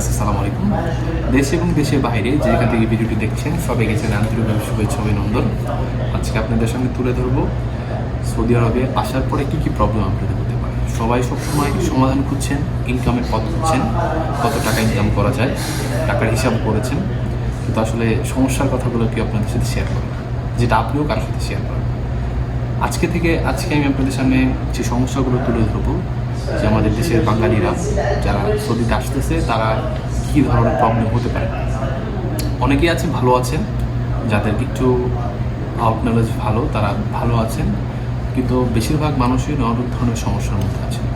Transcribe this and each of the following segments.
Viewers আসসালামু আলাইকুম দেশ এবং দেশের বাইরে যেখান থেকে ভিডিওটি দেখছেন সবাই গেছেন আন্তরিকভাবে শুভেচ্ছা, অভিনন্দন। আজকে আপনাদের সঙ্গে তুলে ধরবো সৌদি আরবে আসার পরে কি কি প্রবলেম আপনাদের হতে পারে। সবাই সবসময় সমাধান খুঁজছেন ইনকামের পথ খুঁজছেন, কত টাকা ইনকাম করা যায়, টাকার হিসাব করেছেন। কিন্তু আসলে সমস্যার কথাগুলো কি আপনাদের সাথে শেয়ার করেন যেটা আপনিও কারোর সাথে শেয়ার করেন আজকে থেকে, আজকে আমি আপনাদের সামনে যে সমস্যাগুলো তুলে ধরবো যে আমাদের দেশের বাঙালিরা যারা সৌদিতে আসতেছে, তারা কী ধরনের প্রবলেম হতে পারে? অনেকেই আছে ভালো আছেন। যাদের একটু আউট নলেজ ভালো, তারা ভালো আছেন। কিন্তু বেশিরভাগ মানুষই অনেক ধরনের সমস্যার মধ্যে আছেন।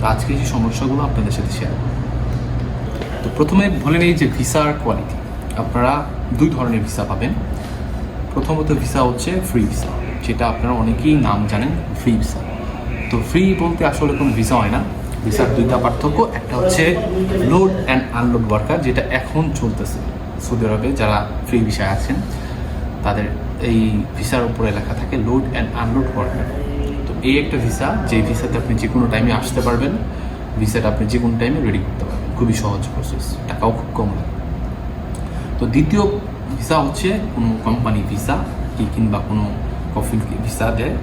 তো আজকে যে সমস্যাগুলো আপনাদের সাথে শেয়ার তো প্রথমে বলে নেই যে ভিসার কোয়ালিটি আপনারা দুই ধরনের ভিসা পাবেন। প্রথমত ভিসা হচ্ছে ফ্রি ভিসা যেটা আপনারা অনেকেই নাম জানেন ফ্রি ভিসা তো ফ্রি বলতে আসলে কোনো ভিসা হয় না। ভিসার দুইটা পার্থক্য, একটা হচ্ছে লোড অ্যান্ড আনলোড ওয়ার্কার যেটা এখন চলতেছে সৌদি আরবে, যারা ফ্রি ভিসায় আছেন, তাদের এই ভিসার উপরে লেখা থাকে লোড অ্যান্ড আনলোড ওয়ার্কার তো এই একটা ভিসা যে ভিসাতে আপনি যে কোনো টাইমে আসতে পারবেন ভিসাটা আপনি যে কোনো টাইমে রেডি করতে পারবেন। খুবই সহজ প্রসেস টাকাও খুব কম লাগে। তো দ্বিতীয় ভিসা হচ্ছে কোনো কোম্পানি ভিসা কি কিংবা কোনো কফি ভিসা দেয়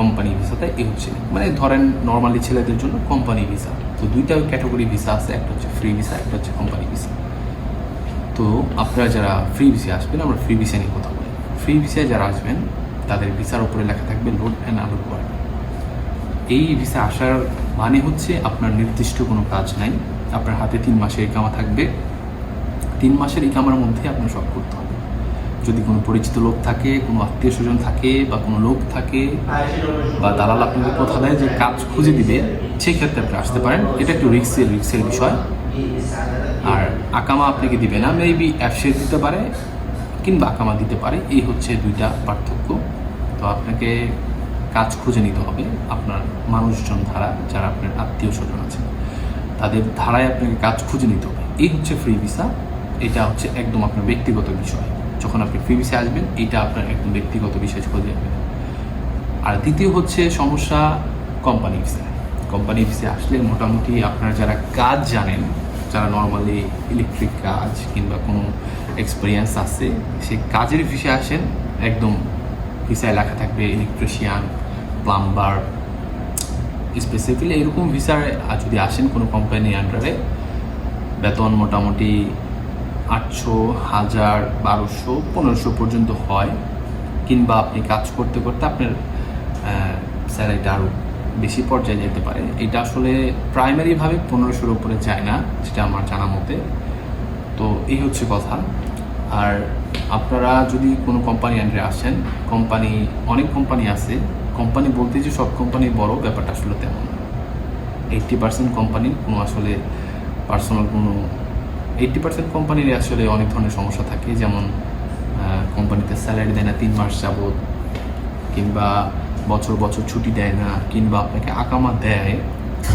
কোম্পানি ভিসাতে এই হচ্ছে। মানে ধরেন নর্মালি ছেলেদের জন্য কোম্পানি ভিসা তো দুইটা ক্যাটাগরি ভিসা আছে, একটা হচ্ছে ফ্রি ভিসা একটা হচ্ছে কোম্পানি ভিসা তো আপনারা যারা ফ্রি ভিসা আসবেন, আমরা ফ্রি ভিসা নিয়ে কথা বলি। ফ্রি ভিসায় যারা আসবেন, তাদের ভিসার উপরে লেখা থাকবে লোড অ্যান্ড আনলোড ওয়ার্ক এই ভিসা আসার মানে হচ্ছে আপনার নির্দিষ্ট কোনো কাজ নাই। আপনার হাতে তিন মাসের ইকামা থাকবে। তিন মাসের ইকামার মধ্যে আপনার সব করতে হবে। যদি কোনো পরিচিত লোক থাকে, কোনো আত্মীয় স্বজন থাকে বা কোনো লোক থাকে বা দালাল আপনাকে কথা দেয় যে কাজ খুঁজে দিবে, সেই ক্ষেত্রে আপনি আসতে পারেন। এটা একটু রিক্সের রিক্সের বিষয়। আর আকামা আপনাকে দিবে না মেবি অ্যাপসে দিতে পারে কিংবা আকামা দিতে পারে। এই হচ্ছে দুইটা পার্থক্য। তো আপনাকে কাজ খুঁজে নিতে হবে আপনার মানুষজন ধারা, যারা আপনার আত্মীয় স্বজন আছেন। তাদের ধারায় আপনাকে কাজ খুঁজে নিতে হবে। এই হচ্ছে ফ্রি ভিসা এটা হচ্ছে একদম আপনার ব্যক্তিগত বিষয়। যখন আপনি ফ্রি ভিসা আসবেন, এটা আপনার একদম ব্যক্তিগত বিষয় খুঁজে যাবে। আর দ্বিতীয় হচ্ছে সমস্যা কোম্পানি ভিসা কোম্পানি ভিসা আসলে মোটামুটি আপনার যারা কাজ জানেন, যারা নর্মালি ইলেকট্রিক কাজ কিংবা কোনো এক্সপিরিয়েন্স আছে সে কাজের ভিসা আসেন, একদম ভিসায় লেখা থাকবে ইলেকট্রিশিয়ান প্লাম্বার স্পেসিফিকলি এরকম ভিসায় যদি আসেন কোনো কোম্পানির আন্ডারে বেতন মোটামুটি আটশো, হাজার, বারোশো, পনেরোশো পর্যন্ত হয়। কিংবা আপনি কাজ করতে করতে আপনার স্যালারিটা আরও বেশি পর্যায়ে যেতে পারে। এটা আসলে প্রাইমারিভাবে পনেরোশোর উপরে যায় না, যেটা আমার জানা মতে। তো এই হচ্ছে কথা। আর আপনারা যদি কোনো কোম্পানি আন্ডারে আসেন কোম্পানি অনেক কোম্পানি আছে। কোম্পানি বলতে যে সব কোম্পানি বড়, ব্যাপারটা আসলে তেমন এইট্টি পার্সেন্ট কোম্পানির কোনো আসলে পার্সোনাল কোনো এইট্টি পার্সেন্ট কোম্পানির আসলে অনেক ধরনের সমস্যা থাকে। যেমন কোম্পানিতে স্যালারি দেয় না, তিন মাস যাবৎ, কিংবা বছর বছর ছুটি দেয় না, কিংবা আপনাকে আকামা দেয়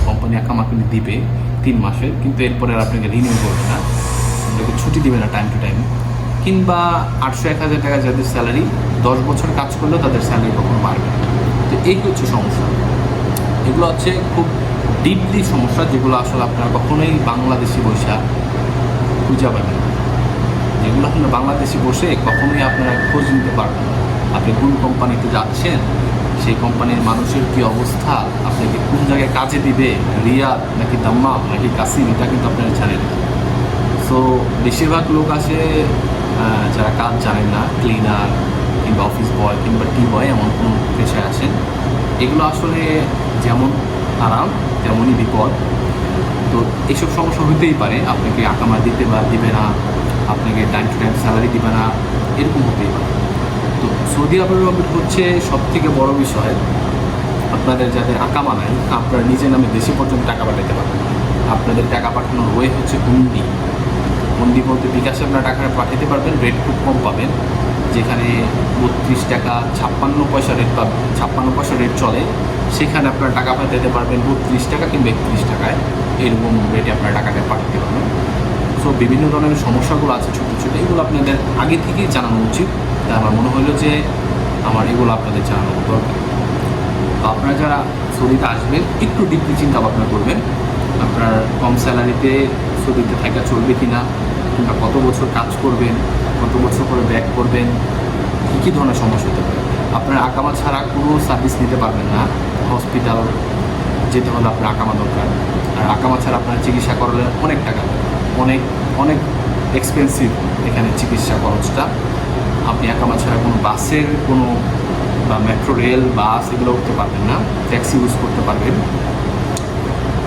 কোম্পানি আকামা কিন্তু দিবে তিন মাসের কিন্তু এরপরে আর আপনাকে রিনিউ করবে না। আপনাকে ছুটি দিবে না টাইম টু টাইম কিংবা আটশো, এক হাজার টাকা যাদের স্যালারি দশ বছর কাজ করলেও তাদের স্যালারি কখনো বাড়বে না। তো এই হচ্ছে সমস্যা। এগুলো হচ্ছে খুব ডিপলি সমস্যা, যেগুলো আসলে আপনারা কখনোই বাংলাদেশি বৈশা খুঁজে পাবেন। যেগুলো আপনার বাংলাদেশে বসে কখনোই আপনারা খোঁজ নিতে পারবেন আপনি কোন কোম্পানিতে যাচ্ছেন, সেই কোম্পানির মানুষের কি অবস্থা, আপনাকে কোন জায়গায় কাজে দিবে রিয়াদ নাকি দাম্মাম, নাকি কাসিম, এটা কিন্তু আপনারা জানেন সো বেশিরভাগ লোক আসে যারা কাজ জানেন না ক্লিনার কিংবা অফিস বয় কিংবা টি বয় এমন কোনো পেশায় আসেন। এগুলো আসলে যেমন আরাম, তেমনই বিপদ। তো এইসব সমস্যা হতেই পারে। আপনাকে আকামা দিতে বা দিবে না। আপনাকে টাইম টু টাইম স্যালারি দিবে না। এরকম হতেই পারে। তো সৌদি আরব হচ্ছে সব থেকে বড় বিষয়। আপনাদের যাদের আকামা নাই আপনারা নিজের নামে দেশে পর্যন্ত টাকা পাঠাতে পারবেন আপনাদের টাকা পাঠানোর ওয়ে হচ্ছে হুন্ডি। হুন্ডি বলতে বিকাশে আপনারা টাকা পাঠাতে পারবেন রেট খুব কম পাবেন। যেখানে বত্রিশ টাকা ছাপ্পান্ন পয়সা রেট পাবেন ছাপ্পান্ন পয়সা রেট চলে। সেখানে আপনারা টাকা পাঠাতে পারবেন বত্রিশ টাকা কিংবা একত্রিশ টাকায়। এরকম রেটে আপনারা টাকাটা পাঠাতে পারবেন। সো বিভিন্ন ধরনের সমস্যাগুলো আছে ছোটো ছোটো, এগুলো আপনাদের আগে থেকেই জানানো উচিত। তাই আমার মনে হলো যে আমার এগুলো আপনাদের জানানো দরকার। তো আপনারা যারা সৌদিতে আসবেন, একটু ডিপলি চিন্তা ভাবনা করবেন, আপনার কম স্যালারিতে সৌদিতে থাকা চলবে কি না কিংবা কত বছর কাজ করবেন, কত বছর করে ব্যাক করবেন, কী কী ধরনের সমস্যা হতে পারে। আপনার আকামা ছাড়া কোনো সার্ভিস নিতে পারবেন না। হসপিটাল, যেতে হলে আপনার আকামা দরকার। আর আকামা ছাড়া আপনার চিকিৎসা করলে অনেক টাকা অনেক অনেক এক্সপেন্সিভ এখানে চিকিৎসা খরচটা। আপনি আকামা ছাড়া কোনো বাসের কোনো বা মেট্রো রেল বাস এগুলো উঠতে পারবেন না। ট্যাক্সি ইউজ করতে পারবেন।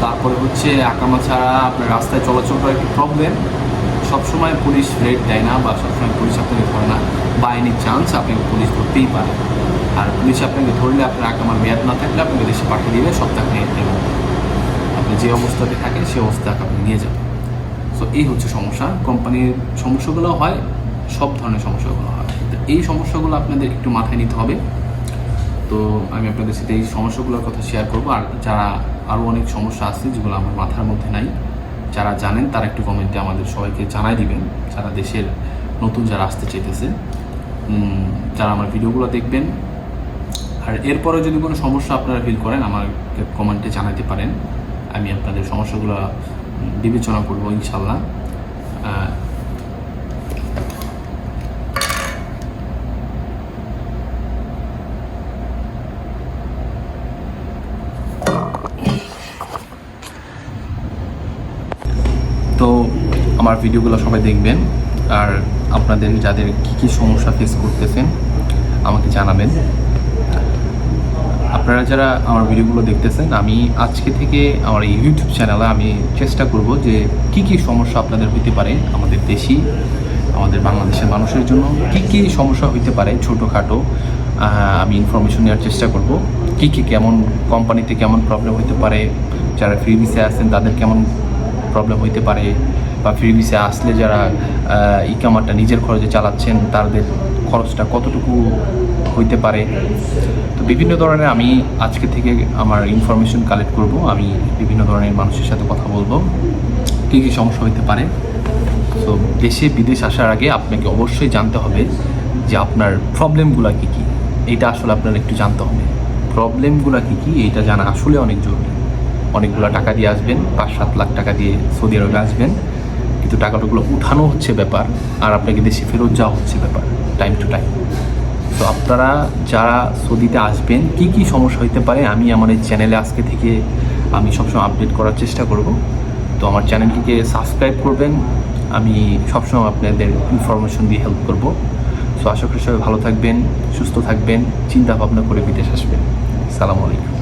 তারপরে হচ্ছে আকামা ছাড়া আপনার রাস্তায় চলাচল করা একটু প্রবলেম সবসময় পুলিশ রেড দেয় না বা সবসময় পুলিশ আপনাকে ধরে না। বা এনি চান্স আপনাকে পুলিশ ধরতেই পারে আর পুলিশ আপনাকে ধরলে আপনার আঁকা আকামার মেয়াদ না থাকলে আপনাকে দেশে পাঠিয়ে দিবে সপ্তাহে আপনি যে অবস্থাতে থাকেন সেই অবস্থাকে আপনি নিয়ে যাবেন। সো এই হচ্ছে সমস্যা। কোম্পানির সমস্যাগুলো হয় সব ধরনের সমস্যাগুলো হয়। তো এই সমস্যাগুলো আপনাদের একটু মাথায় নিতে হবে। তো আমি আপনাদের সাথে এই সমস্যাগুলোর কথা শেয়ার করব। আর যারা আরও অনেক সমস্যা আছে যেগুলো আমার মাথার মধ্যে নাই যারা জানেন তারা একটু কমেন্টে আমাদের সবাইকে জানাই দিবেন। যারা দেশের নতুন যারা আসতে চাইতেছে উম, যারা আমার ভিডিওগুলো দেখবেন। আর এরপরে যদি কোনো সমস্যা আপনারা ফিল করেন আমাকে কমেন্টে জানাতে পারেন। আমি আপনাদের সমস্যাগুলো বিবেচনা করব ইনশাল্লাহ তো আমার ভিডিওগুলো সবাই দেখবেন, আর আপনাদের যাদের কী কী সমস্যা ফেস করতেছেন, আমাকে জানাবেন। আপনারা যারা আমার ভিডিওগুলো দেখতেছেন, আমি আজকে থেকে আমার এই ইউটিউব চ্যানেলে আমি চেষ্টা করব যে কি কি সমস্যা আপনাদের হইতে পারে আমাদের দেশি, আমাদের বাংলাদেশের মানুষের জন্য, কি কি সমস্যা হইতে পারে ছোটোখাটো আমি ইনফরমেশন নেওয়ার চেষ্টা করব, কি কি কেমন কোম্পানিতে কেমন প্রবলেম হইতে পারে, যারা ফ্রি ভিসে আছেন তাদের কেমন প্রবলেম হইতে পারে, বা ফ্রি ভিসে আসলে যারা ইকামারটা নিজের খরচে চালাচ্ছেন, তাদের খরচটা কতটুকু হইতে পারে। তো বিভিন্ন ধরনের আমি আজকে থেকে আমার ইনফরমেশন কালেক্ট করব। আমি বিভিন্ন ধরনের মানুষের সাথে কথা বলব। কী কী সমস্যা হইতে পারে। তো দেশে বিদেশ আসার আগে আপনাকে অবশ্যই জানতে হবে যে আপনার প্রবলেমগুলো কী কী। এইটা আসলে আপনার একটু জানতে হবে। প্রবলেমগুলো কী কী? এইটা জানা আসলে অনেক জরুরি। অনেকগুলো টাকা দিয়ে আসবেন পাঁচ সাত লাখ টাকা দিয়ে সৌদি আরবে আসবেন। কিন্তু টাকাগুলো উঠানো হচ্ছে ব্যাপার, আর আপনাকে দেশে ফেরত যাওয়া হচ্ছে ব্যাপার টাইম টু টাইম তো আপনারা যারা সৌদিতে আসবেন, কি কি সমস্যা হইতে পারে আমি আমার এই চ্যানেলে আজকে থেকে আমি সবসময় আপডেট করার চেষ্টা করব। তো আমার চ্যানেলটিকে সাবস্ক্রাইব করবেন, আমি সবসময় আপনাদের ইনফরমেশন দিয়ে হেল্প করব। সো আশা করি সবাই ভালো থাকবেন, সুস্থ থাকবেন, চিন্তা ভাবনা করে বিদেশ আসবেন। সালামু আলাইকুম।